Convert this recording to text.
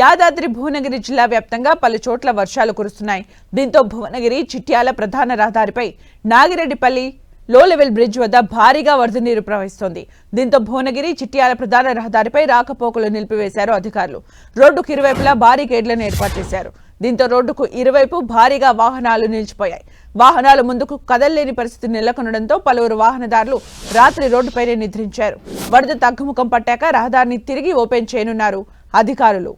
యాదాద్రి భువనగిరి జిల్లా వ్యాప్తంగా పలు చోట్ల వర్షాలు కురుస్తున్నాయి. దీంతో భువనగిరి చిట్యాల ప్రధాన రహదారిపై నాగిరెడ్డిపల్లి లో లెవెల్ బ్రిడ్జ్ వద్ద భారీగా వరద నీరు ప్రవహిస్తోంది. దీంతో భువనగిరి చిట్యాల ప్రధాన రహదారిపై రాకపోకలు నిలిపివేశారు అధికారులు. రోడ్డుకు ఇరువైపులా బారికేడ్లను ఏర్పాటు చేశారు. దీంతో రోడ్డుకు ఇరువైపు భారీగా వాహనాలు నిలిచిపోయాయి. వాహనాలు ముందుకు కదల్లేని పరిస్థితి నెలకొనడంతో పలువురు వాహనదారులు రాత్రి రోడ్డుపైనే నిద్రించారు. వరద తగ్గుముఖం పట్టాక రహదారిని తిరిగి ఓపెన్ చేయనున్నారు అధికారులు.